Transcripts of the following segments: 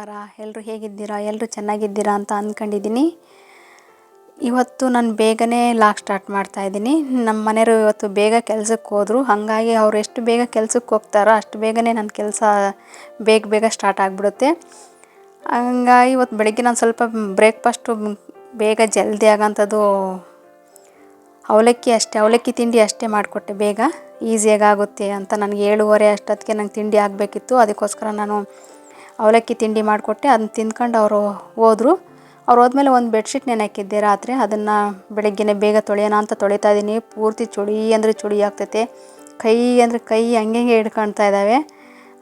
ನಮಸ್ಕಾರ. ಎಲ್ಲರೂ ಹೇಗಿದ್ದೀರಾ? ಎಲ್ಲರೂ ಚೆನ್ನಾಗಿದ್ದೀರಾ ಅಂತ ಅಂದ್ಕೊಂಡಿದ್ದೀನಿ ಇವತ್ತು ನಾನು ಬೇಗನೆ ಲಾಗ್ ಸ್ಟಾರ್ಟ್ ಮಾಡ್ತಾ ಇದ್ದೀನಿ. ನಮ್ಮ ಮನೆಯವರು ಇವತ್ತು ಬೇಗ ಕೆಲಸಕ್ಕೆ ಹೋದರು. ಹಾಗಾಗಿ ಅವ್ರು ಎಷ್ಟು ಬೇಗ ಕೆಲಸಕ್ಕೆ ಹೋಗ್ತಾರೋ ಅಷ್ಟು ಬೇಗನೆ ನನ್ನ ಕೆಲಸ ಬೇಗ ಬೇಗ ಸ್ಟಾರ್ಟ್ ಆಗಿಬಿಡುತ್ತೆ. ಹಂಗಾಗಿ ಇವತ್ತು ಬೆಳಗ್ಗೆ ನಾನು ಸ್ವಲ್ಪ ಬ್ರೇಕ್ಫಾಸ್ಟು ಬೇಗ ಜಲ್ದಿ ಆಗೋಂಥದ್ದು ಅವಲಕ್ಕಿ ಅಷ್ಟೇ, ಅವಲಕ್ಕಿ ತಿಂಡಿ ಅಷ್ಟೇ ಮಾಡಿಕೊಟ್ಟೆ ಬೇಗ. ಈಸಿಯಾಗಿ ಆಗುತ್ತೆ ಅಂತ ನನಗೆ ಏಳುವರೆ ಅಷ್ಟೊತ್ತಿಗೆ ನಂಗೆ ತಿಂಡಿ ಆಗಬೇಕಿತ್ತು. ಅದಕ್ಕೋಸ್ಕರ ನಾನು ಅವಲಕ್ಕಿ ತಿಂಡಿ ಮಾಡಿಕೊಟ್ಟೆ, ಅದನ್ನ ತಿಂದ್ಕೊಂಡು ಅವರು ಹೋದರು. ಅವ್ರು ಹೋದ್ಮೇಲೆ ಒಂದು ಬೆಡ್ಶೀಟ್ ನೆನೆ ರಾತ್ರಿ, ಅದನ್ನು ಬೆಳಗ್ಗೆನೆ ಬೇಗ ತೊಳೆಯೋಣ ಅಂತ ತೊಳಿತಾ ಇದ್ದೀನಿ. ಪೂರ್ತಿ ಚುಡಿ ಅಂದರೆ ಚುಡಿ ಆಗ್ತೈತೆ. ಕೈ ಅಂದರೆ ಕೈ ಹಂಗೆ ಹಿಡ್ಕೊಳ್ತಾ ಇದ್ದಾವೆ.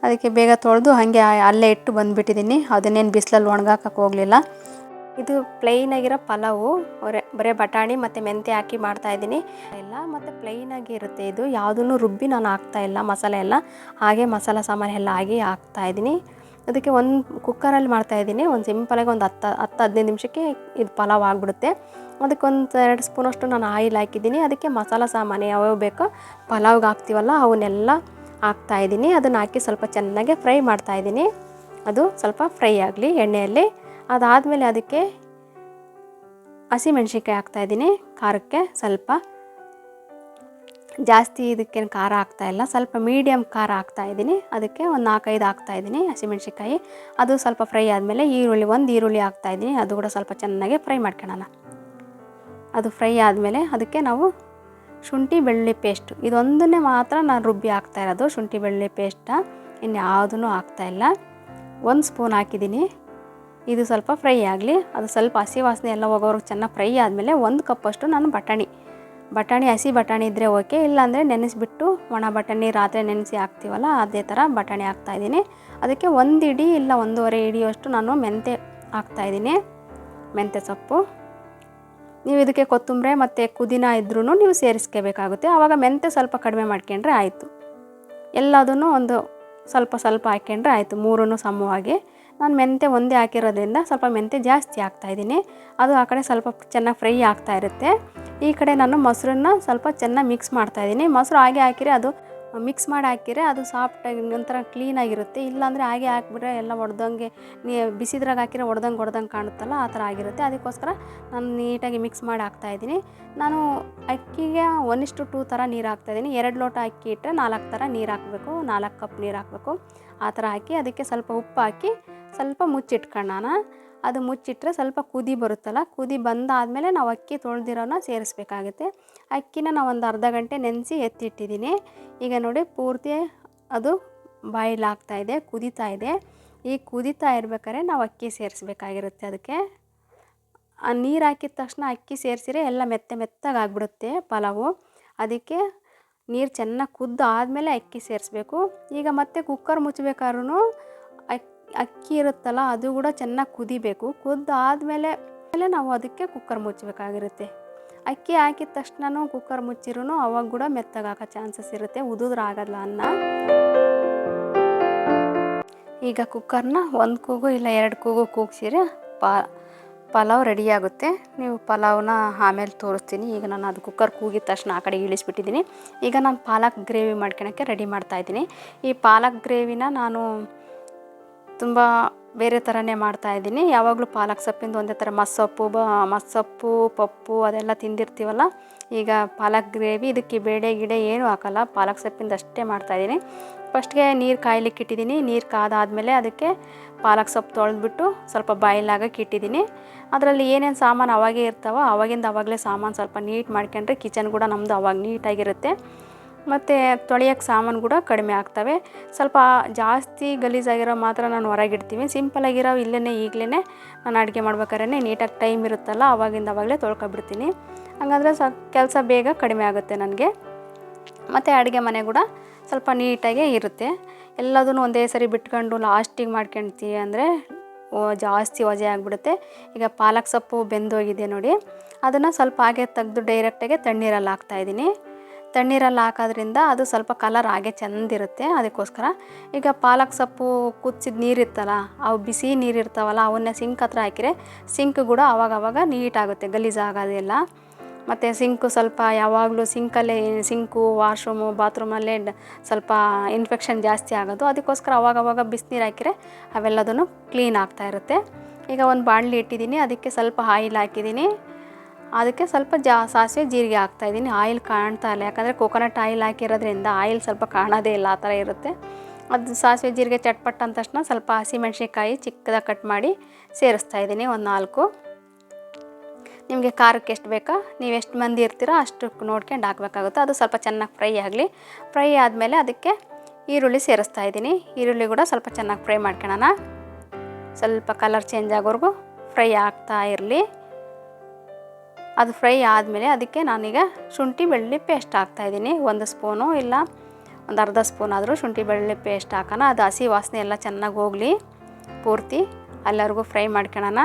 ಅದಕ್ಕೆ ಬೇಗ ತೊಳೆದು ಹಾಗೆ ಅಲ್ಲೇ ಇಟ್ಟು ಬಂದುಬಿಟ್ಟಿದ್ದೀನಿ. ಅದನ್ನೇನು ಬಿಸಿಲಲ್ಲಿ ಒಣಗಾಕಕ್ಕೆ ಹೋಗಲಿಲ್ಲ. ಇದು ಪ್ಲೈನ್ ಆಗಿರೋ ಪಲಾವು ಬರೇ ಬಟಾಣಿ ಮತ್ತು ಮೆಂತ್ಯ ಹಾಕಿ ಮಾಡ್ತಾ ಇದ್ದೀನಿ. ಎಲ್ಲ ಮತ್ತು ಪ್ಲೈನ್ ಆಗಿ ಇರುತ್ತೆ ಇದು. ಯಾವುದನ್ನು ರುಬ್ಬಿ ನಾನು ಹಾಕ್ತಾ ಇಲ್ಲ, ಮಸಾಲೆ ಎಲ್ಲ. ಹಾಗೆ ಮಸಾಲೆ ಸಾಮಾನು ಎಲ್ಲ ಆಗಿ ಹಾಕ್ತಾ ಇದ್ದೀನಿ. ಅದಕ್ಕೆ ಒಂದು ಕುಕ್ಕರಲ್ಲಿ ಮಾಡ್ತಾ ಇದ್ದೀನಿ. ಒಂದು ಸಿಂಪಲಾಗಿ ಒಂದು ಹತ್ತು ಹತ್ತು, ಹದಿನೈದು ನಿಮಿಷಕ್ಕೆ ಇದು ಪಲಾವ್ ಆಗಿಬಿಡುತ್ತೆ. ಅದಕ್ಕೆ ಒಂದು ಎರಡು ಸ್ಪೂನಷ್ಟು ನಾನು ಆಯಿಲ್ ಹಾಕಿದ್ದೀನಿ. ಅದಕ್ಕೆ ಮಸಾಲ ಸಾಮಾನು ಯಾವ್ಯಾವ ಬೇಕೋ ಪಲಾವ್ಗೆ ಹಾಕ್ತೀವಲ್ಲ ಅವನ್ನೆಲ್ಲ ಹಾಕ್ತಾ ಇದ್ದೀನಿ. ಅದನ್ನು ಹಾಕಿ ಸ್ವಲ್ಪ ಚೆನ್ನಾಗಿ ಫ್ರೈ ಮಾಡ್ತಾ ಇದ್ದೀನಿ. ಅದು ಸ್ವಲ್ಪ ಫ್ರೈ ಆಗಲಿ ಎಣ್ಣೆಯಲ್ಲಿ. ಅದಾದಮೇಲೆ ಅದಕ್ಕೆ ಹಸಿಮೆಣ್ಸಿನ್ಕಾಯಿ ಹಾಕ್ತಾಯಿದ್ದೀನಿ ಖಾರಕ್ಕೆ ಸ್ವಲ್ಪ ಜಾಸ್ತಿ ಇದಕ್ಕೇನು ಖಾರ ಆಗ್ತಾ ಇಲ್ಲ. ಸ್ವಲ್ಪ ಮೀಡಿಯಮ್ ಖಾರ ಹಾಕ್ತಾ ಇದ್ದೀನಿ. ಅದಕ್ಕೆ ಒಂದು ನಾಲ್ಕೈದು ಹಾಕ್ತಾ ಇದ್ದೀನಿ ಹಸಿಮೆಣ್ಸಿನ್ಕಾಯಿ. ಅದು ಸ್ವಲ್ಪ ಫ್ರೈ ಆದಮೇಲೆ ಈರುಳ್ಳಿ, ಒಂದು ಈರುಳ್ಳಿ ಹಾಕ್ತಾ ಇದ್ದೀನಿ. ಅದು ಕೂಡ ಸ್ವಲ್ಪ ಚೆನ್ನಾಗಿ ಫ್ರೈ ಮಾಡ್ಕೊಳ್ಳೋಣ. ಅದು ಫ್ರೈ ಆದಮೇಲೆ ಅದಕ್ಕೆ ನಾವು ಶುಂಠಿ, ಬೆಳ್ಳುಳ್ಳಿ ಪೇಸ್ಟು ಇದೊಂದನ್ನೇ ಮಾತ್ರ ನಾನು ರುಬ್ಬಿ ಹಾಕ್ತಾ ಇರೋದು. ಶುಂಠಿ, ಬೆಳ್ಳುಳ್ಳಿ ಪೇಸ್ಟ ಇನ್ಯಾವುದೂ ಹಾಕ್ತಾಯಿಲ್ಲ ಒಂದು ಸ್ಪೂನ್ ಹಾಕಿದ್ದೀನಿ. ಇದು ಸ್ವಲ್ಪ ಫ್ರೈ ಆಗಲಿ. ಅದು ಸ್ವಲ್ಪ ಹಸಿ ವಾಸನೆ ಎಲ್ಲ ಹೋಗೋವ್ರಿಗೆ ಚೆನ್ನಾಗಿ ಫ್ರೈ ಆದಮೇಲೆ ಒಂದು ಕಪ್ಪಷ್ಟು ನಾನು ಬಟಾಣಿ. ಬಟಾಣಿ, ಹಸಿ ಬಟಾಣಿ ಇದ್ದರೆ ಓಕೆ ಇಲ್ಲಾಂದರೆ ನೆನೆಸಿಬಿಟ್ಟು ಒಣ ಬಟಾಣಿ ರಾತ್ರಿ ನೆನೆಸಿ ಹಾಕ್ತೀವಲ್ಲ, ಅದೇ ಥರ ಬಟಾಣಿ ಹಾಕ್ತಾಯಿದ್ದೀನಿ ಅದಕ್ಕೆ ಒಂದು ಇಡಿ ಇಲ್ಲ ಒಂದೂವರೆ ಇಡಿಯಷ್ಟು ನಾನು ಮೆಂತೆ ಹಾಕ್ತಾಯಿದ್ದೀನಿ ಮೆಂತೆ ಸೊಪ್ಪು. ನೀವು ಇದಕ್ಕೆ ಕೊತ್ತಂಬರಿ ಮತ್ತು ಕುದಿನ ಇದ್ರೂ ನೀವು ಸೇರಿಸ್ಕೋಬೇಕಾಗುತ್ತೆ. ಆವಾಗ ಮೆಂತೆ ಸ್ವಲ್ಪ ಕಡಿಮೆ ಮಾಡ್ಕೊಂಡ್ರೆ ಆಯಿತು. ಎಲ್ಲದನ್ನು ಒಂದು ಸ್ವಲ್ಪ ಸ್ವಲ್ಪ ಹಾಕ್ಕೊಂಡ್ರೆ ಆಯಿತು ಮೂರೂ ಸಮವಾಗಿ. ನಾನು ಮೆಂತೆ ಒಂದೇ ಹಾಕಿರೋದ್ರಿಂದ ಸ್ವಲ್ಪ ಮೆಂತೆ ಜಾಸ್ತಿ ಹಾಕ್ತಾಯಿದ್ದೀನಿ ಅದು ಆ ಕಡೆ ಸ್ವಲ್ಪ ಚೆನ್ನಾಗಿ ಫ್ರೈ ಆಗ್ತಾ ಇರುತ್ತೆ. ಈ ಕಡೆ ನಾನು ಮೊಸರನ್ನ ಸ್ವಲ್ಪ ಚೆನ್ನಾಗಿ ಮಿಕ್ಸ್ ಮಾಡ್ತಾಯಿದ್ದೀನಿ ಮೊಸರು ಹಾಗೆ ಹಾಕಿರೆ ಅದು ಮಿಕ್ಸ್ ಮಾಡಿ ಹಾಕಿದರೆ ಅದು ಸಾಫ್ಟಾಗಿ ಒಂಥರ ಕ್ಲೀನಾಗಿರುತ್ತೆ ಇಲ್ಲಾಂದರೆ ಹಾಗೆ ಹಾಕಿಬಿಟ್ರೆ ಎಲ್ಲ ಒಡೆದಂಗೆ, ನೀ ಬಿಸಿದ್ರಾಗ ಹಾಕಿದ್ರೆ ಒಡೆದಂಗೆ ಒಡೆದಂಗೆ ಕಾಣುತ್ತಲ್ಲ, ಆ ಥರ ಆಗಿರುತ್ತೆ. ಅದಕ್ಕೋಸ್ಕರ ನಾನು ನೀಟಾಗಿ ಮಿಕ್ಸ್ ಮಾಡಿ ಹಾಕ್ತಾಯಿದ್ದೀನಿ ನಾನು ಅಕ್ಕಿಗೆ ಒಂದಿಷ್ಟು ಟೂ ಥರ ನೀರು ಹಾಕ್ತಾಯಿದ್ದೀನಿ ಎರಡು ಲೋಟ ಅಕ್ಕಿ ಇಟ್ಟರೆ ನಾಲ್ಕು ಥರ ನೀರು ಹಾಕಬೇಕು, ನಾಲ್ಕು ಕಪ್ ನೀರು ಹಾಕಬೇಕು. ಆ ಥರ ಹಾಕಿ ಅದಕ್ಕೆ ಸ್ವಲ್ಪ ಉಪ್ಪು ಹಾಕಿ ಸ್ವಲ್ಪ ಮುಚ್ಚಿಟ್ಕೊಳ್ಳೋಣ ಅದು ಮುಚ್ಚಿಟ್ರೆ ಸ್ವಲ್ಪ ಕುದಿ ಬರುತ್ತಲ್ಲ, ಕುದಿ ಬಂದಾದಮೇಲೆ ನಾವು ಅಕ್ಕಿ ತೊಳೆದಿರೋನ ಸೇರಿಸ್ಬೇಕಾಗುತ್ತೆ. ಅಕ್ಕಿನ ನಾವು ಒಂದು ಅರ್ಧ ಗಂಟೆ ನೆನೆಸಿ ಎತ್ತಿಟ್ಟಿದ್ದೀನಿ. ಈಗ ನೋಡಿ ಪೂರ್ತಿ ಅದು ಬಾಯಿಲಾಗ್ತಾ ಆಗ್ತಾಯಿದೆ ಕುದೀತಾ ಇದೆ. ಈ ಕುದೀತಾ ಇರ್ಬೇಕಾದ್ರೆ ನಾವು ಅಕ್ಕಿ ಸೇರಿಸ್ಬೇಕಾಗಿರುತ್ತೆ ಅದಕ್ಕೆ. ಆ ನೀರು ಹಾಕಿದ ತಕ್ಷಣ ಅಕ್ಕಿ ಸೇರಿಸಿದ್ರೆ ಎಲ್ಲ ಮೆತ್ತ ಮೆತ್ತಗಾಗ್ಬಿಡುತ್ತೆ ಪಲಾವು. ಅದಕ್ಕೆ ನೀರು ಚೆನ್ನಾಗಿ ಕುದ್ದು ಆದಮೇಲೆ ಅಕ್ಕಿ ಸೇರಿಸ್ಬೇಕು. ಈಗ ಮತ್ತೆ ಕುಕ್ಕರ್ ಮುಚ್ಚಬೇಕಾದ್ರೂ ಅಕ್ಕಿ ಇರುತ್ತಲ್ಲ, ಅದು ಕೂಡ ಚೆನ್ನಾಗಿ ಕುದಿಬೇಕು. ಕುದ್ದು ಆದಮೇಲೆ ನಾವು ಅದಕ್ಕೆ ಕುಕ್ಕರ್ ಮುಚ್ಚಬೇಕಾಗಿರುತ್ತೆ ಅಕ್ಕಿ ಹಾಕಿದ ತಕ್ಷಣ ಕುಕ್ಕರ್ ಮುಚ್ಚಿರೂ ಅವಾಗ ಕೂಡ ಮೆತ್ತಗಾಕೋ ಚಾನ್ಸಸ್ ಇರುತ್ತೆ. ಉದುದ್ರ ಆಗೋಲ್ಲ ಅನ್ನ. ಈಗ ಕುಕ್ಕರ್ನ ಒಂದು ಕೂಗು ಇಲ್ಲ ಎರಡು ಕೂಗು ಕೂಗ್ಸಿರೆ ಪಾ, ಪಲಾವ್ ರೆಡಿ ಆಗುತ್ತೆ. ನೀವು ಪಲಾವ್ನ ಆಮೇಲೆ ತೋರಿಸ್ತೀನಿ. ಈಗ ನಾನು ಅದು ಕುಕ್ಕರ್ ಕೂಗಿದ ತಕ್ಷಣ ಆ ಕಡೆ ಇಳಿಸ್ಬಿಟ್ಟಿದ್ದೀನಿ. ಈಗ ನಾನು ಪಾಲಕ್ ಗ್ರೇವಿ ಮಾಡ್ಕೊಳಕ್ಕೆ ರೆಡಿ ಮಾಡ್ತಾಯಿದ್ದೀನಿ ಈ ಪಾಲಕ್ ಗ್ರೇವಿನ ನಾನು ತುಂಬ ಬೇರೆ ಥರನೇ ಮಾಡ್ತಾಯಿದ್ದೀನಿ ಯಾವಾಗಲೂ ಪಾಲಕ್ ಸೊಪ್ಪಿಂದು ಒಂದೇ ಥರ ಮಸ್ಸೊಪ್ಪು, ಬ, ಮಸ್ಸೊಪ್ಪು, ಪಪ್ಪು ಅದೆಲ್ಲ ತಿಂದಿರ್ತೀವಲ್ಲ, ಈಗ ಪಾಲಕ್ ಗ್ರೇವಿ ಇದಕ್ಕೆ ಬೇಳೆ, ಗಿಡೆ ಏನೂ ಹಾಕಲ್ಲ, ಪಾಲಕ್ ಸೊಪ್ಪಿಂದು ಅಷ್ಟೇ ಮಾಡ್ತಾಯಿದ್ದೀನಿ ಫಸ್ಟ್ಗೆ ನೀರು ಕಾಯ್ಲಿಕ್ಕೆ ಇಟ್ಟಿದ್ದೀನಿ. ನೀರು ಕಾದಾದಮೇಲೆ ಅದಕ್ಕೆ ಪಾಲಕ್ ಸೊಪ್ಪು ತೊಳೆದ್ಬಿಟ್ಟು ಸ್ವಲ್ಪ ಬಾಯ್ಲಾಗಕ್ಕೆ ಇಟ್ಟಿದ್ದೀನಿ. ಅದರಲ್ಲಿ ಏನೇನು ಸಾಮಾನು ಅವಾಗೇ ಇರ್ತಾವೋ ಅವಾಗಿಂದ ಅವಾಗಲೇ ಸಾಮಾನು ಸ್ವಲ್ಪ ನೀಟ್ ಮಾಡ್ಕೊಂಡ್ರೆ ಕಿಚನ್ ಕೂಡ ನಮ್ಮದು ಅವಾಗ ನೀಟಾಗಿರುತ್ತೆ. ಮತ್ತು ತೊಳೆಯೋಕ್ಕೆ ಸಾಮಾನು ಕೂಡ ಕಡಿಮೆ ಆಗ್ತವೆ. ಸ್ವಲ್ಪ ಜಾಸ್ತಿ ಗಲೀಜಾಗಿರೋ ಮಾತ್ರ ನಾನು ಹೊರಗಿಡ್ತೀನಿ. ಸಿಂಪಲಾಗಿರೋ ಇಲ್ಲೇ ಈಗಲೇ ನಾನು ಅಡುಗೆ ಮಾಡ್ಬೇಕಾದ್ರೆ ನೀಟಾಗಿ ಟೈಮ್ ಇರುತ್ತಲ್ಲ, ಅವಾಗಿಂದ ಅವಾಗಲೇ ತೊಳ್ಕೊಬಿಡ್ತೀನಿ. ಹಾಗಾದರೆ ಸ, ಕೆಲಸ ಬೇಗ ಕಡಿಮೆ ಆಗುತ್ತೆ ನನಗೆ. ಮತ್ತು ಅಡುಗೆ ಮನೆ ಕೂಡ ಸ್ವಲ್ಪ ನೀಟಾಗೆ ಇರುತ್ತೆ. ಎಲ್ಲದನ್ನು ಒಂದೇ ಸರಿ ಬಿಟ್ಕೊಂಡು ಲಾಸ್ಟಿಗೆ ಮಾಡ್ಕೊಳ್ತೀವಿ ಅಂದರೆ ಜಾಸ್ತಿ ವಜೆ ಆಗಿಬಿಡುತ್ತೆ. ಈಗ ಪಾಲಕ್ ಸೊಪ್ಪು ಬೆಂದೋಗಿದೆ ನೋಡಿ. ಅದನ್ನು ಸ್ವಲ್ಪ ಹಾಗೆ ತೆಗೆದು ಡೈರೆಕ್ಟಾಗೆ ತಣ್ಣೀರಲ್ಲಿ ಹಾಕ್ತಾಯಿದ್ದೀನಿ ತಣ್ಣೀರಲ್ಲಿ ಹಾಕೋದ್ರಿಂದ ಅದು ಸ್ವಲ್ಪ ಕಲರ್ ಹಾಗೆ ಚೆಂದಿರುತ್ತೆ. ಅದಕ್ಕೋಸ್ಕರ ಈಗ ಪಾಲಕ್ ಸೊಪ್ಪು ಕುದಿಸಿದ ನೀರಿತ್ತಲ್ಲ ಅವು ಬಿಸಿ ನೀರು ಇರ್ತಾವಲ್ಲ, ಅವನ್ನ ಸಿಂಕ್ ಹತ್ರ ಹಾಕಿದರೆ ಸಿಂಕ್ ಕೂಡ ಅವಾಗ ಅವಾಗ ನೀಟಾಗುತ್ತೆ ಗಲೀಜಾಗೋದಿಲ್ಲ ಮತ್ತು ಸಿಂಕು ಸ್ವಲ್ಪ ಯಾವಾಗಲೂ ಸಿಂಕಲ್ಲೇ ಸಿಂಕು ವಾಶ್ರೂಮು ಬಾತ್ರೂಮಲ್ಲೇ ಸ್ವಲ್ಪ ಇನ್ಫೆಕ್ಷನ್ ಜಾಸ್ತಿ ಆಗೋದು. ಅದಕ್ಕೋಸ್ಕರ ಅವಾಗವಾಗ ಬಿಸಿನೀರು ಹಾಕಿದರೆ ಅವೆಲ್ಲದೂ ಕ್ಲೀನ್ ಆಗ್ತಾ ಇರುತ್ತೆ. ಈಗ ಒಂದು ಬಾಣಲಿ ಇಟ್ಟಿದ್ದೀನಿ, ಅದಕ್ಕೆ ಸ್ವಲ್ಪ ಆಯಿಲ್ ಹಾಕಿದ್ದೀನಿ. ಅದಕ್ಕೆ ಸ್ವಲ್ಪ ಜಾ ಸಾಸಿವೆ ಜೀರಿಗೆ ಹಾಕ್ತಾಯಿದ್ದೀನಿ ಆಯಿಲ್ ಕಾಣ್ತಾ ಇಲ್ಲ. ಯಾಕಂದರೆ ಕೋಕೋನಟ್ ಆಯಿಲ್ ಹಾಕಿರೋದ್ರಿಂದ ಆಯಿಲ್ ಸ್ವಲ್ಪ ಕಾಣೋದೇ ಇಲ್ಲ ಆ ಥರ ಇರುತ್ತೆ. ಅದು ಸಾಸಿವೆ ಜೀರಿಗೆ ಚಟ್ಪಟ್ ಅಂದ ತಕ್ಷಣ ಸ್ವಲ್ಪ ಹಸಿಮೆಣ್ಸಿನ್ಕಾಯಿ ಚಿಕ್ಕದಾಗಿ ಕಟ್ ಮಾಡಿ ಸೇರಿಸ್ತಾ ಇದ್ದೀನಿ ಒಂದು ನಾಲ್ಕು. ನಿಮಗೆ ಖಾರಕ್ಕೆ ಎಷ್ಟು ಬೇಕಾ? ನೀವು ಎಷ್ಟು ಮಂದಿ ಇರ್ತೀರೋ ಅಷ್ಟು ನೋಡ್ಕೊಂಡು ಹಾಕಬೇಕಾಗುತ್ತೆ. ಅದು ಸ್ವಲ್ಪ ಚೆನ್ನಾಗಿ ಫ್ರೈ ಆಗಲಿ. ಫ್ರೈ ಆದಮೇಲೆ ಅದಕ್ಕೆ ಈರುಳ್ಳಿ ಸೇರಿಸ್ತಾ ಇದ್ದೀನಿ. ಈರುಳ್ಳಿ ಕೂಡ ಸ್ವಲ್ಪ ಚೆನ್ನಾಗಿ ಫ್ರೈ ಮಾಡ್ಕೊಳ್ಳೋಣ. ಸ್ವಲ್ಪ ಕಲರ್ ಚೇಂಜ್ ಆಗೋವರೆಗೂ ಫ್ರೈ ಆಗ್ತಾ ಇರಲಿ. ಅದು ಫ್ರೈ ಆದಮೇಲೆ ಅದಕ್ಕೆ ನಾನೀಗ ಶುಂಠಿ ಬೆಳ್ಳುಳ್ಳಿ ಪೇಸ್ಟ್ ಹಾಕ್ತಾಯಿದ್ದೀನಿ ಒಂದು ಸ್ಪೂನು ಇಲ್ಲ, ಒಂದು ಅರ್ಧ ಸ್ಪೂನ್ ಆದರೂ ಶುಂಠಿ ಬೆಳ್ಳುಳ್ಳಿ ಪೇಸ್ಟ್ ಹಾಕೋಣ. ಅದು ಹಸಿ ವಾಸನೆ ಎಲ್ಲ ಚೆನ್ನಾಗಿ ಹೋಗಲಿ ಪೂರ್ತಿ. ಎಲ್ಲರಿಗೂ ಫ್ರೈ ಮಾಡ್ಕೊಳ್ಳೋಣ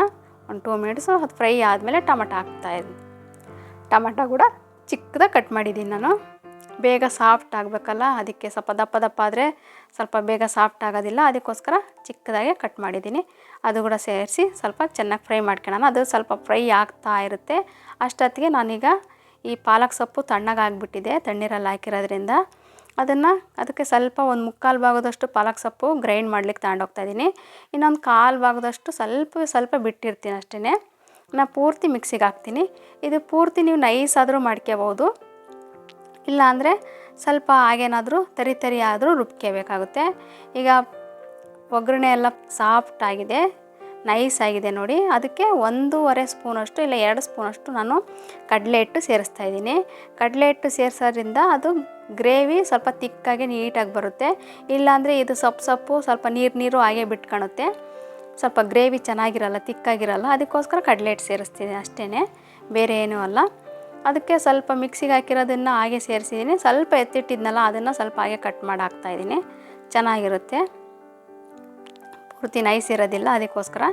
ಒಂದು ಟೂ ಮಿನಿಟ್ಸು ಅದು ಫ್ರೈ ಆದಮೇಲೆ ಟೊಮೆಟೊ ಹಾಕ್ತಾಯಿದ್ದೀನಿ ಟೊಮೆಟೊ ಕೂಡ ಚಿಕ್ಕದಾಗಿ ಕಟ್ ಮಾಡಿದ್ದೀನಿ ನಾನು. ಬೇಗ ಸಾಫ್ಟ್ ಆಗಬೇಕಲ್ಲ, ಅದಕ್ಕೆ ಸ್ವಲ್ಪ ದಪ್ಪ ದಪ್ಪ ಆದರೆ ಸ್ವಲ್ಪ ಬೇಗ ಸಾಫ್ಟ್ ಆಗೋದಿಲ್ಲ, ಅದಕ್ಕೋಸ್ಕರ ಚಿಕ್ಕದಾಗೆ ಕಟ್ ಮಾಡಿದ್ದೀನಿ ಅದು ಕೂಡ ಸೇರಿಸಿ ಸ್ವಲ್ಪ ಚೆನ್ನಾಗಿ ಫ್ರೈ ಮಾಡ್ಕೊಳ್ಳೋಣ. ಅದು ಸ್ವಲ್ಪ ಫ್ರೈ ಆಗ್ತಾ ಇರುತ್ತೆ. ಅಷ್ಟೊತ್ತಿಗೆ ನಾನೀಗ ಈ ಪಾಲಕ್ ಸೊಪ್ಪು ತಣ್ಣಗಾಗ್ಬಿಟ್ಟಿದೆ ತಣ್ಣೀರಲ್ಲಿ ಹಾಕಿರೋದ್ರಿಂದ. ಅದನ್ನು ಅದಕ್ಕೆ ಸ್ವಲ್ಪ ಒಂದು ಮುಕ್ಕಾಲು ಭಾಗದಷ್ಟು ಪಾಲಕ್ ಸೊಪ್ಪು ಗ್ರೈಂಡ್ ಮಾಡ್ಲಿಕ್ಕೆ ತಗೊಂಡೋಗ್ತಾ ಇದ್ದೀನಿ ಇನ್ನೊಂದು ಕಾಲು ಭಾಗದಷ್ಟು ಸ್ವಲ್ಪ ಸ್ವಲ್ಪ ಬಿಟ್ಟಿರ್ತೀನಿ ಅಷ್ಟೇ ನಾ ಪೂರ್ತಿ ಮಿಕ್ಸಿಗೆ ಹಾಕ್ತೀನಿ. ಇದು ಪೂರ್ತಿ ನೀವು ನೈಸ್ ಆದರೂ ಮಾಡ್ಕೋಬೋದು ಇಲ್ಲಾಂದರೆ ಸ್ವಲ್ಪ ಹಾಗೇನಾದರೂ ತರಿ ತರಿ ಆದರೂ ರುಬ್ಕೋಬೇಕಾಗುತ್ತೆ ಈಗ ಒಗ್ಗರಣೆ ಎಲ್ಲ ಸಾಫ್ಟ್ ಆಗಿದೆ ನೈಸ್ ಆಗಿದೆ ನೋಡಿ. ಅದಕ್ಕೆ ಒಂದೂವರೆ ಸ್ಪೂನಷ್ಟು ಇಲ್ಲ ಎರಡು ಸ್ಪೂನಷ್ಟು ನಾನು ಕಡಲೆ ಹಿಟ್ಟು ಸೇರಿಸ್ತಾ ಇದ್ದೀನಿ. ಕಡಲೆ ಹಿಟ್ಟು ಸೇರಿಸೋದ್ರಿಂದ ಅದು ಗ್ರೇವಿ ಸ್ವಲ್ಪ ತಿಕ್ಕಾಗಿ ನೀಟಾಗಿ ಬರುತ್ತೆ. ಇಲ್ಲಾಂದರೆ ಇದು ಸೊಪ್ಪು ಸೊಪ್ಪು, ಸ್ವಲ್ಪ ನೀರು ನೀರು ಹಾಗೆ ಬಿಟ್ಕೊಳುತ್ತೆ ಸ್ವಲ್ಪ ಗ್ರೇವಿ ಚೆನ್ನಾಗಿರಲ್ಲ, ತಿಕ್ಕಾಗಿರಲ್ಲ, ಅದಕ್ಕೋಸ್ಕರ ಕಡಲೆ ಹಿಟ್ಟು ಸೇರಿಸ್ತೀನಿ ಅಷ್ಟೇ ಬೇರೆ ಏನೂ ಅಲ್ಲ. ಅದಕ್ಕೆ ಸ್ವಲ್ಪ ಮಿಕ್ಸಿಗೆ ಹಾಕಿರೋದನ್ನು ಹಾಗೆ ಸೇರಿಸಿದ್ದೀನಿ. ಸ್ವಲ್ಪ ಎತ್ತಿಟ್ಟಿದ್ನಲ್ಲ ಅದನ್ನು ಸ್ವಲ್ಪ ಹಾಗೆ ಕಟ್ ಮಾಡಿ ಹಾಕ್ತಾಯಿದ್ದೀನಿ ಚೆನ್ನಾಗಿರುತ್ತೆ. ಪೂರ್ತಿ ನೈಸ್ ಇರೋದಿಲ್ಲ, ಅದಕ್ಕೋಸ್ಕರ.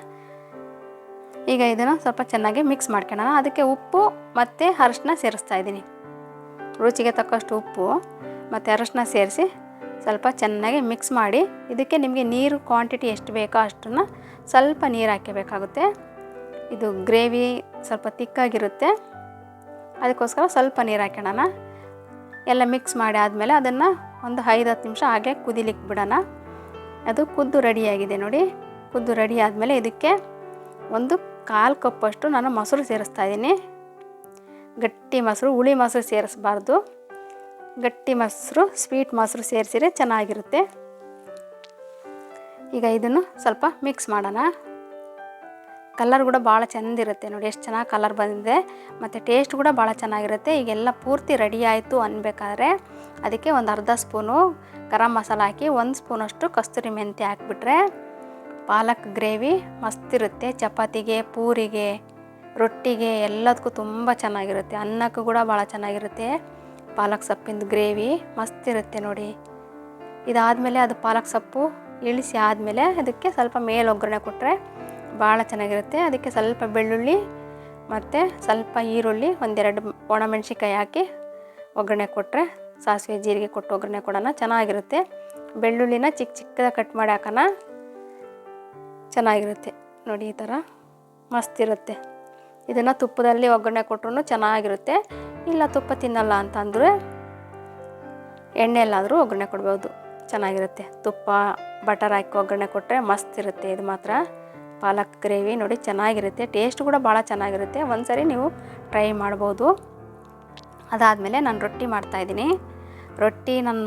ಈಗ ಇದನ್ನು ಸ್ವಲ್ಪ ಚೆನ್ನಾಗಿ ಮಿಕ್ಸ್ ಮಾಡ್ಕೊಳ್ಳೋಣ. ಅದಕ್ಕೆ ಉಪ್ಪು ಮತ್ತು ಅರಶಿನ ಸೇರಿಸ್ತಾ ಇದ್ದೀನಿ. ರುಚಿಗೆ ತಕ್ಕಷ್ಟು ಉಪ್ಪು ಮತ್ತು ಅರಶಿನ ಸೇರಿಸಿ ಸ್ವಲ್ಪ ಚೆನ್ನಾಗಿ ಮಿಕ್ಸ್ ಮಾಡಿ, ಇದಕ್ಕೆ ನಿಮಗೆ ನೀರು ಕ್ವಾಂಟಿಟಿ ಎಷ್ಟು ಬೇಕೋ ಅಷ್ಟನ್ನು ಸ್ವಲ್ಪ ನೀರು ಹಾಕಬೇಕಾಗುತ್ತೆ. ಇದು ಗ್ರೇವಿ ಸ್ವಲ್ಪ ತಿಕ್ಕಾಗಿರುತ್ತೆ. ಅದಕ್ಕೋಸ್ಕರ ಸ್ವಲ್ಪ ನೀರು ಹಾಕೋಣ. ಎಲ್ಲ ಮಿಕ್ಸ್ ಮಾಡಿ ಆದಮೇಲೆ ಅದನ್ನು ಒಂದು ಐದು ಹತ್ತು ನಿಮಿಷ ಹಾಗೆ ಕುದಿಲಿಕ್ಕೆ ಬಿಡೋಣ. ಅದು ಕುದ್ದು ರೆಡಿಯಾಗಿದೆ ನೋಡಿ. ಕುದ್ದು ರೆಡಿ ಆದಮೇಲೆ ಇದಕ್ಕೆ ಒಂದು ಕಾಲು ಕಪ್ಪಷ್ಟು ನಾನು ಮೊಸರು ಸೇರಿಸ್ತಾ ಇದ್ದೀನಿ. ಗಟ್ಟಿ ಮೊಸರು, ಹುಳಿ ಮೊಸರು ಸೇರಿಸ್ಬಾರ್ದು. ಗಟ್ಟಿ ಮೊಸರು, ಸ್ವೀಟ್ ಮೊಸರು ಸೇರಿಸಿದ್ರೆ ಚೆನ್ನಾಗಿರುತ್ತೆ. ಈಗ ಇದನ್ನು ಸ್ವಲ್ಪ ಮಿಕ್ಸ್ ಮಾಡೋಣ. ಕಲರ್ ಕೂಡ ಭಾಳ ಚೆಂದಿರುತ್ತೆ ನೋಡಿ, ಎಷ್ಟು ಚೆನ್ನಾಗಿ ಕಲರ್ ಬಂದಿದೆ. ಮತ್ತು ಟೇಸ್ಟ್ ಕೂಡ ಭಾಳ ಚೆನ್ನಾಗಿರುತ್ತೆ. ಈಗೆಲ್ಲ ಪೂರ್ತಿ ರೆಡಿ ಆಯಿತು ಅನ್ಬೇಕಾದ್ರೆ ಅದಕ್ಕೆ ಒಂದು ಅರ್ಧ ಸ್ಪೂನು ಗರಂ ಮಸಾಲ ಹಾಕಿ, ಒಂದು ಸ್ಪೂನಷ್ಟು ಕಸ್ತೂರಿ ಮೆಂತ್ಯ ಹಾಕ್ಬಿಟ್ರೆ ಪಾಲಕ್ ಗ್ರೇವಿ ಮಸ್ತಿರುತ್ತೆ ಚಪಾತಿಗೆ, ಪೂರಿಗೆ, ರೊಟ್ಟಿಗೆ ಎಲ್ಲದಕ್ಕೂ ತುಂಬ ಚೆನ್ನಾಗಿರುತ್ತೆ. ಅನ್ನಕ್ಕೂ ಕೂಡ ಭಾಳ ಚೆನ್ನಾಗಿರುತ್ತೆ. ಪಾಲಕ್ ಸೊಪ್ಪಿಂದು ಗ್ರೇವಿ ಮಸ್ತಿರುತ್ತೆ ನೋಡಿ. ಇದಾದಮೇಲೆ ಅದು ಪಾಲಕ್ ಸೊಪ್ಪು ಇಳಿಸಿ ಆದಮೇಲೆ ಅದಕ್ಕೆ ಸ್ವಲ್ಪ ಮೇಲೆ ಒಗ್ಗರಣೆ ಕೊಟ್ಟರೆ ಭಾಳ ಚೆನ್ನಾಗಿರುತ್ತೆ. ಅದಕ್ಕೆ ಸ್ವಲ್ಪ ಬೆಳ್ಳುಳ್ಳಿ ಮತ್ತು ಸ್ವಲ್ಪ ಈರುಳ್ಳಿ, ಒಂದೆರಡು ಒಣಮೆಣ್ಸಿನ್ಕಾಯಿ ಹಾಕಿ ಒಗ್ಗರಣೆ ಕೊಟ್ಟರೆ ಸಾಸಿವೆ ಜೀರಿಗೆ ಕೊಟ್ಟು ಒಗ್ಗರಣೆ ಕೊಡೋಣ, ಚೆನ್ನಾಗಿರುತ್ತೆ. ಬೆಳ್ಳುಳ್ಳಿನ ಚಿಕ್ಕ ಚಿಕ್ಕದಾಗಿ ಕಟ್ ಮಾಡಿ ಹಾಕೋಣ, ಚೆನ್ನಾಗಿರುತ್ತೆ. ನೋಡಿ ಈ ಥರ ಮಸ್ತಿರುತ್ತೆ ಇದನ್ನು ತುಪ್ಪದಲ್ಲಿ ಒಗ್ಗರಣೆ ಕೊಟ್ಟರು ಚೆನ್ನಾಗಿರುತ್ತೆ. ಇಲ್ಲ ತುಪ್ಪ ತಿನ್ನಲ್ಲ ಅಂತಂದರೆ ಎಣ್ಣೆಯಲ್ಲಾದರೂ ಒಗ್ಗರಣೆ ಕೊಡ್ಬೋದು. ಚೆನ್ನಾಗಿರುತ್ತೆ. ತುಪ್ಪ, ಬಟರ್ ಹಾಕಿ ಒಗ್ಗರಣೆ ಕೊಟ್ಟರೆ ಮಸ್ತ್ ಇರುತ್ತೆ, ಇದು ಮಾತ್ರ. ಪಾಲಕ್ ಗ್ರೇವಿ ನೋಡಿ ಚೆನ್ನಾಗಿರುತ್ತೆ, ಟೇಸ್ಟ್ ಕೂಡ ಭಾಳ ಚೆನ್ನಾಗಿರುತ್ತೆ. ಒಂದ್ಸರಿ ನೀವು ಟ್ರೈ ಮಾಡ್ಬೋದು. ಅದಾದಮೇಲೆ ನಾನು ರೊಟ್ಟಿ ಮಾಡ್ತಾಯಿದ್ದೀನಿ ರೊಟ್ಟಿ ನಾನು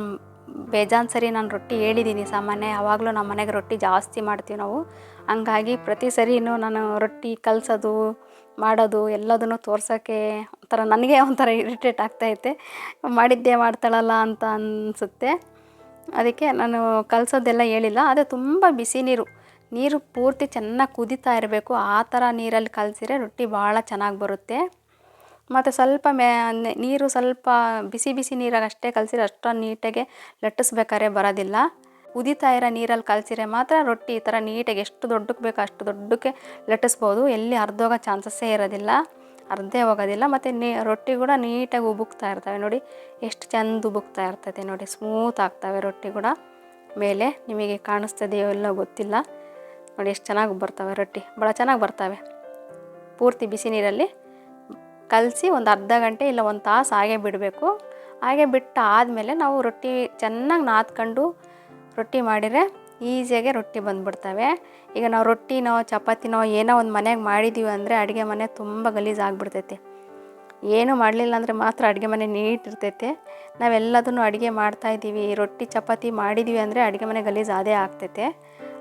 ಬೇಜಾನ್ ಸರಿ ನಾನು ರೊಟ್ಟಿ ಹೇಳಿದ್ದೀನಿ ಸಾಮಾನ್ಯ, ಯಾವಾಗಲೂ ನಮ್ಮ ಮನೆಗೆ ರೊಟ್ಟಿ ಜಾಸ್ತಿ ಮಾಡ್ತೀವಿ ನಾವು. ಹಂಗಾಗಿ ಪ್ರತಿ ಸರಿನೂ ನಾನು ರೊಟ್ಟಿ ಕಲಿಸೋದು, ಮಾಡೋದು ಎಲ್ಲದನ್ನು ತೋರ್ಸೋಕ್ಕೆ ಒಂಥರ ನನಗೆ ಒಂಥರ ಇರಿಟೇಟ್ ಆಗ್ತಾಯಿತ್ತೆ ಮಾಡಿದ್ದೇ ಮಾಡ್ತಾಳಲ್ಲ ಅಂತ ಅನಿಸುತ್ತೆ. ಅದಕ್ಕೆ ನಾನು ಕಲಸೋದೆಲ್ಲ ಹೇಳಿಲ್ಲ, ಆದರೆ ತುಂಬ ಬಿಸಿ ನೀರು. ನೀರು ಪೂರ್ತಿ ಚೆನ್ನಾಗಿ ಕುದಿತಾ ಇರಬೇಕು. ಆ ಥರ ನೀರಲ್ಲಿ ಕಲಸಿದ್ರೆ ರೊಟ್ಟಿ ಭಾಳ ಚೆನ್ನಾಗಿ ಬರುತ್ತೆ. ಮತ್ತು ಸ್ವಲ್ಪ ಮೇ ನೀರು ಸ್ವಲ್ಪ ಬಿಸಿ ಬಿಸಿ ನೀರಾಗ ಅಷ್ಟೇ ಕಲಸಿದ್ರೆ ಅಷ್ಟೊಂದು ನೀಟಾಗೆ ಲಟ್ಟಿಸ್ಬೇಕಾದ್ರೆ ಬರೋದಿಲ್ಲ. ಕುದಿತಾ ಇರೋ ನೀರಲ್ಲಿ ಕಲಸಿದ್ರೆ ಮಾತ್ರ ರೊಟ್ಟಿ ಈ ಥರ ನೀಟಾಗಿ ಎಷ್ಟು ದೊಡ್ಡಕ್ಕೆ ಬೇಕೋ ಅಷ್ಟು ದೊಡ್ಡಕ್ಕೆ ಲಟ್ಟಿಸ್ಬೋದು. ಎಲ್ಲಿ ಅರ್ಧೋಗೋ ಚಾನ್ಸಸ್ಸೇ ಇರೋದಿಲ್ಲ. ಅರ್ಧೇ ಹೋಗೋದಿಲ್ಲ. ಮತ್ತು ನೀ, ರೊಟ್ಟಿ ಕೂಡ ನೀಟಾಗಿ ಉಬುಕ್ತಾ ಇರ್ತವೆ ನೋಡಿ. ಎಷ್ಟು ಚೆಂದ ಉಬುಕ್ತಾ ಇರ್ತೈತೆ ನೋಡಿ. ಸ್ಮೂತ್ ಆಗ್ತವೆ ರೊಟ್ಟಿ ಕೂಡ. ಮೇಲೆ ನಿಮಗೆ ಕಾಣಿಸ್ತದೆಯೋ ಎಲ್ಲ ಗೊತ್ತಿಲ್ಲ. ನೋಡಿ ಎಷ್ಟು ಚೆನ್ನಾಗಿ ಬರ್ತವೆ ರೊಟ್ಟಿ. ಭಾಳ ಚೆನ್ನಾಗಿ ಬರ್ತವೆ. ಪೂರ್ತಿ ಬಿಸಿ ನೀರಲ್ಲಿ ಕಲಸಿ ಒಂದು ಅರ್ಧ ಗಂಟೆ ಇಲ್ಲ ಒಂದು ತಾಸು ಹಾಗೆ ಬಿಡಬೇಕು. ಹಾಗೆ ಬಿಟ್ಟು ಆದಮೇಲೆ ನಾವು ರೊಟ್ಟಿ ಚೆನ್ನಾಗಿ ನಾದ್ಕೊಂಡು ರೊಟ್ಟಿ ಮಾಡಿದರೆ ಈಸಿಯಾಗೆ ರೊಟ್ಟಿ ಬಂದುಬಿಡ್ತವೆ. ಈಗ ನಾವು ರೊಟ್ಟಿನೋ, ಚಪಾತಿನೋ ಏನೋ ಒಂದು ಮನೆಗೆ ಮಾಡಿದ್ದೀವಿ ಅಂದರೆ ಅಡುಗೆ ಮನೆ ತುಂಬ ಗಲೀಜು ಆಗಿಬಿಡ್ತೈತಿ. ಏನೂ ಮಾಡಲಿಲ್ಲ ಅಂದರೆ ಮಾತ್ರ ಅಡುಗೆ ಮನೆ ನೀಟ್ ಇರ್ತೈತೆ. ನಾವೆಲ್ಲದನ್ನು ಅಡುಗೆ ಮಾಡ್ತಾಯಿದ್ದೀವಿ ರೊಟ್ಟಿ, ಚಪಾತಿ ಮಾಡಿದ್ದೀವಿ ಅಂದರೆ ಅಡುಗೆ ಮನೆ ಗಲೀಜು ಅದೇ ಆಗ್ತೈತೆ.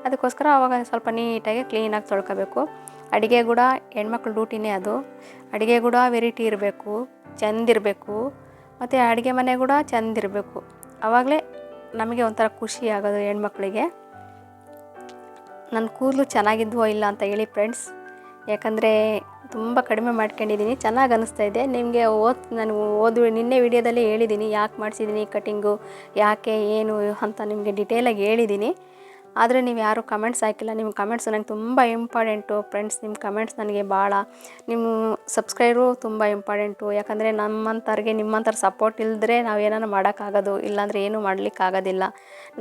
ಅದಕ್ಕೋಸ್ಕರ ಅವಾಗ ಸ್ವಲ್ಪ ನೀಟಾಗಿ ಕ್ಲೀನಾಗಿ ತೊಳ್ಕೊಬೇಕು. ಅಡುಗೆ ಕೂಡ ಹೆಣ್ಮಕ್ಳ ಡ್ಯೂಟಿನೇ ಅದು. ಅಡುಗೆ ಕೂಡ ವೆರೈಟಿ ಇರಬೇಕು ಚೆಂದಿರಬೇಕು ಮತ್ತು ಅಡುಗೆ ಮನೆ ಕೂಡ ಚೆಂದಿರಬೇಕು ಆವಾಗಲೇ ನಮಗೆ ಒಂಥರ ಖುಷಿ ಆಗೋದು ಹೆಣ್ಮಕ್ಳಿಗೆ. ನನ್ನ ಕೂದಲು ಚೆನ್ನಾಗಿದ್ವೋ ಇಲ್ಲ ಅಂತ ಹೇಳಿ ಫ್ರೆಂಡ್ಸ್ ಯಾಕಂದರೆ ತುಂಬ ಕಡಿಮೆ ಮಾಡ್ಕೊಂಡಿದ್ದೀನಿ ಚೆನ್ನಾಗಿ ಅನ್ನಿಸ್ತಾ ಇದೆ. ನಿಮಗೆ ಓದ್, ನಾನು ಓದು, ನಿನ್ನೆ ವಿಡಿಯೋದಲ್ಲಿ ಹೇಳಿದ್ದೀನಿ ಯಾಕೆ ಮಾಡಿಸಿದ್ದೀನಿ ಕಟಿಂಗು ಯಾಕೆ, ಏನು ಅಂತ ನಿಮಗೆ ಡಿಟೇಲಾಗಿ ಹೇಳಿದ್ದೀನಿ ಆದರೆ ನೀವು ಯಾರು ಕಮೆಂಟ್ಸ್ ಹಾಕಿಲ್ಲ. ನಿಮ್ಮ ಕಮೆಂಟ್ಸ್ ನನಗೆ ತುಂಬ ಇಂಪಾರ್ಟೆಂಟು ಫ್ರೆಂಡ್ಸ್ ನಿಮ್ಮ ಕಮೆಂಟ್ಸ್ ನನಗೆ ಭಾಳ ನಿಮ್ಮ ಸಬ್ಸ್ಕ್ರೈಬರು ತುಂಬ ಇಂಪಾರ್ಟೆಂಟು ಯಾಕಂದರೆ ನಮ್ಮಂಥವ್ರಿಗೆ ನಿಮ್ಮಂಥವ್ರ ಸಪೋರ್ಟ್ ಇಲ್ಲದ್ರೆ ನಾವು ಏನಾರು ಮಾಡೋಕ್ಕಾಗೋದು, ಇಲ್ಲಾಂದರೆ ಏನೂ ಮಾಡಲಿಕ್ಕಾಗೋದಿಲ್ಲ.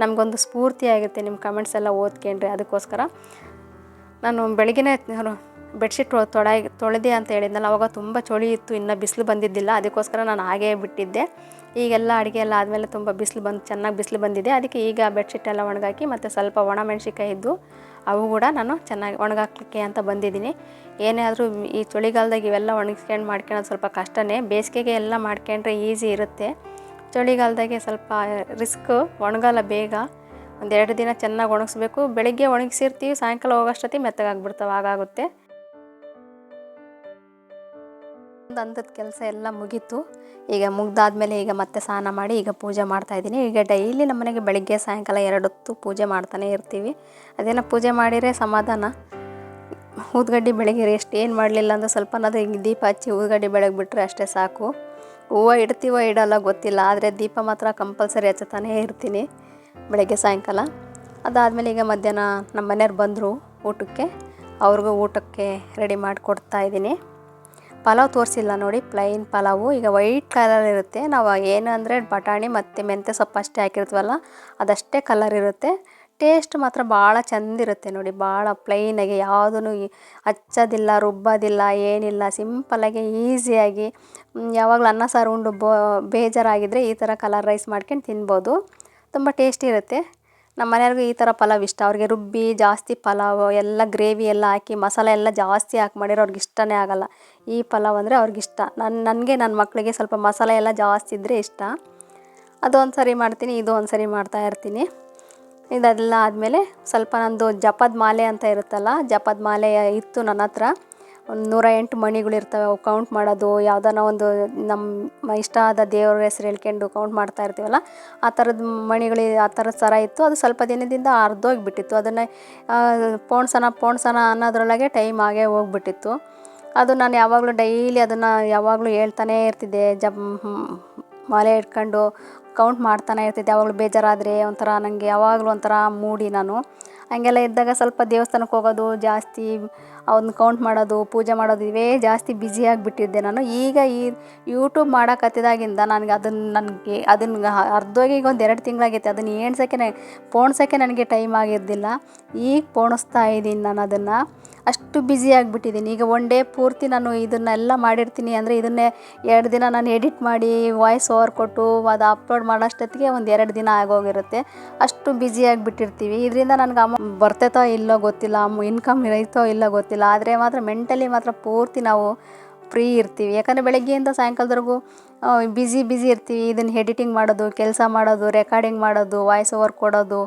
ನಮಗೊಂದು ಸ್ಫೂರ್ತಿ ಆಗುತ್ತೆ ನಿಮ್ಮ ಕಮೆಂಟ್ಸ್ ಎಲ್ಲ ಓದ್ಕೊಂಡ್ರೆ. ಅದಕ್ಕೋಸ್ಕರ ನಾನು ಬೆಳಗ್ಗೆ ಬೆಡ್ಶೀಟ್ ತೊಳೆ ತೊಳೆದೆ ಅಂತ ಹೇಳಿದ್ನಲ್ಲ, ಅವಾಗ ತುಂಬ ಚಳಿ ಇತ್ತು, ಇನ್ನೂ ಬಿಸಿಲು ಬಂದಿದ್ದಿಲ್ಲ. ಅದಕ್ಕೋಸ್ಕರ ನಾನು ಹಾಗೇ ಬಿಟ್ಟಿದ್ದೆ. ಈಗೆಲ್ಲ ಅಡುಗೆ ಎಲ್ಲ ಆದಮೇಲೆ ತುಂಬ ಬಿಸಿಲು ಬಂದು ಚೆನ್ನಾಗಿ ಬಿಸಿಲು ಬಂದಿದೆ. ಅದಕ್ಕೆ ಈಗ ಬೆಡ್ಶೀಟ್ ಎಲ್ಲ ಒಣಗಾಕಿ ಮತ್ತು ಸ್ವಲ್ಪ ಒಣ ಮೆಣಸಿಕಾಯಿ ಇದ್ದು ಅವು ಕೂಡ ನಾನು ಚೆನ್ನಾಗಿ ಒಣಗಾಕ್ಲಿಕ್ಕೆ ಅಂತ ಬಂದಿದ್ದೀನಿ. ಏನೇ ಆದರೂ ಈ ಚಳಿಗಾಲದಾಗ ಇವೆಲ್ಲ ಒಣಗಿಸ್ಕೊಂಡು ಮಾಡ್ಕೊಳ್ಳೋದು ಸ್ವಲ್ಪ ಕಷ್ಟನೇ. ಬೇಸಿಗೆಗೆ ಎಲ್ಲ ಮಾಡ್ಕೊಂಡ್ರೆ ಈಸಿ ಇರುತ್ತೆ. ಚಳಿಗಾಲದಾಗೆ ಸ್ವಲ್ಪ ರಿಸ್ಕ್ ಒಣಗಲ್ಲ ಬೇಗ. ಒಂದೆರಡು ದಿನ ಚೆನ್ನಾಗಿ ಒಣಗಿಸ್ಬೇಕು. ಬೆಳಿಗ್ಗೆ ಒಣಗಿಸಿರ್ತೀವಿ, ಸಾಯಂಕಾಲ ಹೋಗೋಷ್ಟೊತ್ತಿಗೆ ಮೆತ್ತಗಾಗ್ಬಿಡ್ತಾವೆ, ಹಾಗಾಗುತ್ತೆ. ಅಂದದ ಕೆಲಸ ಎಲ್ಲ ಮುಗೀತು. ಈಗ ಮುಗ್ದಾದ್ಮೇಲೆ ಈಗ ಮತ್ತೆ ಸ್ನಾನ ಮಾಡಿ ಈಗ ಪೂಜೆ ಮಾಡ್ತಾ ಇದ್ದೀನಿ. ಈಗ ಡೈಲಿ ನಮ್ಮನೆಗೆ ಬೆಳಗ್ಗೆ, ಸಾಯಂಕಾಲ ಎರಡೊತ್ತು ಪೂಜೆ ಮಾಡ್ತಾನೆ ಇರ್ತೀವಿ. ಅದೇನೋ ಪೂಜೆ ಮಾಡಿದರೆ ಸಮಾಧಾನ. ಊದ್ಗಡ್ಡಿ ಬೆಳಗ್ಗೆ ಎಷ್ಟು ಏನು ಮಾಡಲಿಲ್ಲ ಅಂದ್ರೆ ಸ್ವಲ್ಪ ಈಗ ದೀಪ ಹಚ್ಚಿ ಊದ್ಗಡ್ಡಿ ಬೆಳಗ್ಗೆ ಬಿಟ್ಟರೆ ಅಷ್ಟೇ ಸಾಕು. ಹೂವು ಇಡ್ತೀವೋ ಇಡಲ್ಲ ಗೊತ್ತಿಲ್ಲ, ಆದರೆ ದೀಪ ಮಾತ್ರ ಕಂಪಲ್ಸರಿ ಹಚ್ಚತಾನೇ ಇರ್ತೀನಿ ಬೆಳಗ್ಗೆ, ಸಾಯಂಕಾಲ. ಅದಾದಮೇಲೆ ಈಗ ಮಧ್ಯಾಹ್ನ ನಮ್ಮ ಮನೆಯವ್ರು ಬಂದರು ಊಟಕ್ಕೆ. ಅವ್ರಿಗೂ ಊಟಕ್ಕೆ ರೆಡಿ ಮಾಡಿಕೊಡ್ತಾ ಇದ್ದೀನಿ. ಪಲಾವ್ ತೋರಿಸಿಲ್ಲ ನೋಡಿ ಪ್ಲೈನ್ ಪಲಾವು. ಈಗ ವೈಟ್ ಕಲರ್ ಇರುತ್ತೆ. ನಾವು ಏನು ಅಂದರೆ ಬಟಾಣಿ ಮತ್ತು ಮೆಂತ್ಯ ಸೊಪ್ಪು ಅಷ್ಟೇ ಹಾಕಿರ್ತೀವಲ್ಲ, ಅದಷ್ಟೇ ಕಲರ್ ಇರುತ್ತೆ. ಟೇಸ್ಟ್ ಮಾತ್ರ ಭಾಳ ಚೆಂದಿರುತ್ತೆ ನೋಡಿ, ಭಾಳ ಪ್ಲೈನಾಗಿ ಯಾವುದೂ ಹಚ್ಚೋದಿಲ್ಲ ರುಬ್ಬೋದಿಲ್ಲ, ಏನಿಲ್ಲ. ಸಿಂಪಲಾಗಿ ಈಸಿಯಾಗಿ ಯಾವಾಗಲೂ ಅನ್ನ, ಸಾರು, ಉಂಡು ಬೇಜಾರಾಗಿದ್ದರೆ ಈ ಥರ ಕಲರ್ ರೈಸ್ ಮಾಡ್ಕೊಂಡು ತಿನ್ಬೋದು. ತುಂಬ ಟೇಸ್ಟಿ ಇರುತ್ತೆ. ನಮ್ಮ ಮನೆಯವ್ರಿಗೂ ಈ ಥರ ಪಲಾವ್ ಇಷ್ಟ. ಅವ್ರಿಗೆ ರುಬ್ಬಿ, ಜಾಸ್ತಿ ಪಲಾವ್, ಎಲ್ಲ ಗ್ರೇವಿ ಎಲ್ಲ ಹಾಕಿ, ಮಸಾಲೆ ಎಲ್ಲ ಜಾಸ್ತಿ ಹಾಕಿ ಮಾಡಿರೋ ಅವ್ರಿಗೆ ಇಷ್ಟನೇ ಆಗೋಲ್ಲ. ಈ ಪಲಾವ್ ಅಂದರೆ ಅವ್ರಿಗೆ ಇಷ್ಟ. ನನ್ನ ನನಗೆ ನನ್ನ ಮಕ್ಕಳಿಗೆ ಸ್ವಲ್ಪ ಮಸಾಲೆ ಎಲ್ಲ ಜಾಸ್ತಿ ಇದ್ದರೆ ಇಷ್ಟ. ಅದು ಒಂದು ಸರಿ ಮಾಡ್ತೀನಿ, ಇದು ಒಂದು ಸರಿ ಮಾಡ್ತಾ ಇರ್ತೀನಿ. ಇದೆಲ್ಲ ಆದಮೇಲೆ ಸ್ವಲ್ಪ ನಂದು ಜಪದ ಮಾಲೆ ಅಂತ ಇರುತ್ತಲ್ಲ, ಜಪದ ಮಾಲೆ ಇತ್ತು ನನ್ನ ಹತ್ರ. ಒಂದು ನೂರ ಎಂಟು ಮಣಿಗಳಿರ್ತವೆ, ಅವು ಕೌಂಟ್ ಮಾಡೋದು, ಯಾವ್ದಾನ ಒಂದು ನಮ್ಮ ಇಷ್ಟ ಆದ ದೇವ್ರ ಹೆಸ್ರು ಹೇಳ್ಕೊಂಡು ಕೌಂಟ್ ಮಾಡ್ತಾ ಇರ್ತೀವಲ್ಲ, ಆ ಥರದ ಮಣಿಗಳು, ಆ ಥರದ ಸರ ಇತ್ತು. ಅದು ಸ್ವಲ್ಪ ದಿನದಿಂದ ಅರ್ಧೋಗಿಬಿಟ್ಟಿತ್ತು ಅದನ್ನು ಪೋಣ್ಸನ ಪೋಣ್ಸನ ಅನ್ನೋದ್ರೊಳಗೆ ಟೈಮ್ ಆಗೇ ಹೋಗ್ಬಿಟ್ಟಿತ್ತು. ಅದು ನಾನು ಯಾವಾಗಲೂ ಡೈಲಿ ಅದನ್ನು ಯಾವಾಗಲೂ ಹೇಳ್ತಾನೇ ಇರ್ತಿದ್ದೆ. ಜಮ್, ಮಾಲೆ ಇಟ್ಕೊಂಡು ಕೌಂಟ್ ಮಾಡ್ತಾನೆ ಇರ್ತಿದ್ದೆ. ಯಾವಾಗಲೂ ಬೇಜಾರಾದರೆ ಒಂಥರ ನನಗೆ ಯಾವಾಗಲೂ ಒಂಥರ ಮೂಡಿ ನಾನು. ಹಂಗೆಲ್ಲ ಇದ್ದಾಗ ಸ್ವಲ್ಪ ದೇವಸ್ಥಾನಕ್ಕೆ ಹೋಗೋದು, ಜಾಸ್ತಿ ಅವ್ನ ಕೌಂಟ್ ಮಾಡೋದು, ಪೂಜೆ ಮಾಡೋದು ಇವೇ ಜಾಸ್ತಿ ಬ್ಯುಸಿಯಾಗಿಬಿಟ್ಟಿದ್ದೆ ನಾನು. ಈಗ ಈ ಯೂಟ್ಯೂಬ್ ಮಾಡೋಕತ್ತಿದಾಗಿಂದ ನನಗೆ ಅದನ್ನು ನನಗೆ ಅದನ್ನು ಅರ್ಧೋಗಿ ಈಗ ಒಂದು ಎರಡು ತಿಂಗಳಾಗೈತೆ. ಅದನ್ನು ಏಣ್ಸೋಕ್ಕೆ ಪೋಣ್ಸೋಕ್ಕೆ ನನಗೆ ಟೈಮ್ ಆಗಿದ್ದಿಲ್ಲ ಈಗ ಪೋಣಿಸ್ತಾ ಇದ್ದೀನಿ ನಾನು ಅದನ್ನು. ಅಷ್ಟು ಬ್ಯುಸಿ ಆಗಿಬಿಟ್ಟಿದ್ದೀನಿ. ಈಗ ಒನ್ ಡೇ ಪೂರ್ತಿ ನಾನು ಇದನ್ನೆಲ್ಲ ಮಾಡಿರ್ತೀನಿ ಅಂದರೆ ಇದನ್ನೇ ಎರಡು ದಿನ ನಾನು ಎಡಿಟ್ ಮಾಡಿ ವಾಯ್ಸ್ ಓವರ್ ಕೊಟ್ಟು ಅದು ಅಪ್ಲೋಡ್ ಮಾಡೋಷ್ಟೊತ್ತಿಗೆ ಒಂದು ಎರಡು ದಿನ ಆಗೋಗಿರುತ್ತೆ. ಅಷ್ಟು ಬ್ಯುಸಿ ಆಗಿಬಿಟ್ಟಿರ್ತೀವಿ. ಇದರಿಂದ ನನಗೆ ಅಮ ಬರ್ತೈತೋ ಇಲ್ಲೋ ಗೊತ್ತಿಲ್ಲ ಇನ್ಕಮ್ ಇರೈತೋ ಇಲ್ಲೋ ಗೊತ್ತಿಲ್ಲ. ಆದರೆ ಮಾತ್ರ ಮೆಂಟಲಿ ಮಾತ್ರ ಪೂರ್ತಿ ನಾವು ಫ್ರೀ ಇರ್ತೀವಿ. ಯಾಕಂದರೆ ಬೆಳಗ್ಗೆಯಿಂದ ಸಾಯಂಕಾಲದವರೆಗೂ ಬ್ಯುಸಿ ಬ್ಯುಸಿ ಇರ್ತೀವಿ. ಇದನ್ನು ಎಡಿಟಿಂಗ್ ಮಾಡೋದು, ಕೆಲಸ ಮಾಡೋದು ರೆಕಾರ್ಡಿಂಗ್ ಮಾಡೋದು ವಾಯ್ಸ್ ಓವರ್ ಕೊಡೋದು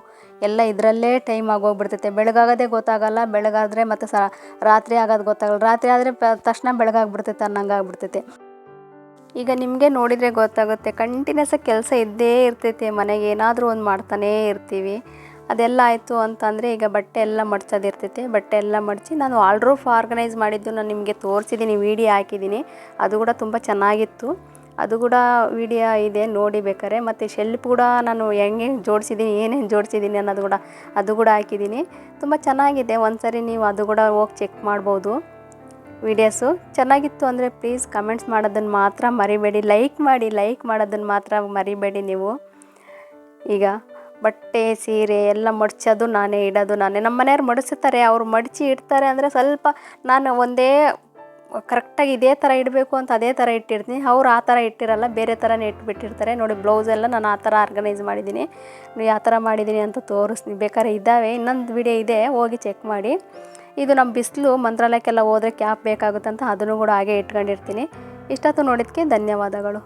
ಎಲ್ಲ ಇದರಲ್ಲೇ ಟೈಮ್ ಆಗೋಗ್ಬಿಡ್ತೈತೆ ಬೆಳಗಾಗೋದೇ ಗೊತ್ತಾಗಲ್ಲ, ಬೆಳಗಾದರೆ ಮತ್ತು ಸ, ರಾತ್ರಿ ಆಗೋದು ಗೊತ್ತಾಗಲ್ಲ. ರಾತ್ರಿ ಆದರೆ ತಕ್ಷಣ ಬೆಳಗಾಗ್ಬಿಡ್ತೈತೆ ಅನ್ನಂಗೆ ಆಗ್ಬಿಡ್ತೈತೆ. ಈಗ ನಿಮಗೆ ನೋಡಿದರೆ ಗೊತ್ತಾಗುತ್ತೆ, ಕಂಟಿನ್ಯೂಸ್ ಕೆಲಸ ಇದ್ದೇ ಇರ್ತೈತೆ ಮನೆಗೆ. ಏನಾದರೂ ಒಂದು ಮಾಡ್ತಾನೇ ಇರ್ತೀವಿ. ಅದೆಲ್ಲ ಆಯಿತು ಅಂತಂದರೆ ಈಗ ಬಟ್ಟೆ ಎಲ್ಲ ಮಡ್ಚೋದಿರ್ತೈತೆ ಬಟ್ಟೆ ಎಲ್ಲ ಮಡಚಿ ನಾನು ಆಲ್ರೂಫ್ ಆರ್ಗನೈಸ್ ಮಾಡಿದ್ದು, ನಾನು ನಿಮಗೆ ತೋರಿಸಿದ್ದೀನಿ ವಿಡಿಯೋ ಹಾಕಿದ್ದೀನಿ ಅದು ಕೂಡ ತುಂಬ ಚೆನ್ನಾಗಿತ್ತು. ಅದು ಕೂಡ ವಿಡಿಯೋ ಇದೆ, ನೋಡಿ ಬೇಕಾರೆ ಮತ್ತು ಶೆಲ್ಫ್ ಕೂಡ ನಾನು ಹೆಂಗೆ ಜೋಡಿಸಿದ್ದೀನಿ ಏನೇನು ಜೋಡಿಸಿದ್ದೀನಿ ಅನ್ನೋದು ಕೂಡ, ಅದು ಕೂಡ ಹಾಕಿದ್ದೀನಿ ತುಂಬ ಚೆನ್ನಾಗಿದೆ ಒಂದು ಸರಿ ನೀವು ಅದು ಕೂಡ ಹೋಗಿ ಚೆಕ್ ಮಾಡ್ಬೋದು ವಿಡಿಯೋಸು ಚೆನ್ನಾಗಿತ್ತು ಅಂದರೆ ಪ್ಲೀಸ್ ಕಮೆಂಟ್ಸ್ ಮಾಡೋದನ್ನು ಮಾತ್ರ ಮರಿಬೇಡಿ. ಲೈಕ್ ಮಾಡಿ ಲೈಕ್ ಮಾಡೋದನ್ನು ಮಾತ್ರ ಮರಿಬೇಡಿ ನೀವು. ಈಗ ಬಟ್ಟೆ, ಸೀರೆ ಎಲ್ಲ ಮಡ್ಚೋದು ನಾನೇ, ಇಡೋದು ನಾನೇ. ನಮ್ಮ ಮನೆಯವ್ರು ಮಡಿಸ್ತಾರೆ, ಅವ್ರು ಮಡಚಿ ಇಡ್ತಾರೆ ಅಂದರೆ ಸ್ವಲ್ಪ ನಾನು ಒಂದೇ ಕರೆಕ್ಟಾಗಿ ಇದೇ ಥರ ಇಡಬೇಕು ಅಂತ ಅದೇ ಥರ ಇಟ್ಟಿರ್ತೀನಿ. ಅವ್ರು ಆ ಥರ ಇಟ್ಟಿರಲ್ಲ, ಬೇರೆ ಥರನೇ ಇಟ್ಬಿಟ್ಟಿರ್ತಾರೆ. ನೋಡಿ ಬ್ಲೌಸ್ ಎಲ್ಲ ನಾನು ಆ ಥರ ಆರ್ಗನೈಸ್ ಮಾಡಿದ್ದೀನಿ. ಯಾವ ಥರ ಮಾಡಿದ್ದೀನಿ ಅಂತ ತೋರಿಸ್ತೀನಿ. ಬೇಕಾದ್ರೆ ಇದ್ದಾವೆ. ಇನ್ನೊಂದು ವಿಡಿಯೋ ಇದೆ, ಹೋಗಿ ಚೆಕ್ ಮಾಡಿ. ಇದು ನಮ್ಮ ಬಿಸಿಲು, ಮಂತ್ರಾಲಯಕ್ಕೆಲ್ಲ ಹೋದ್ರೆ ಕ್ಯಾಪ್ ಬೇಕಾಗುತ್ತಂತ ಅದನ್ನು ಕೂಡ ಹಾಗೆ ಇಟ್ಕೊಂಡಿರ್ತೀನಿ. ಇಷ್ಟೊತ್ತು ನೋಡಿದ್ದಕ್ಕೆ ಧನ್ಯವಾದಗಳು.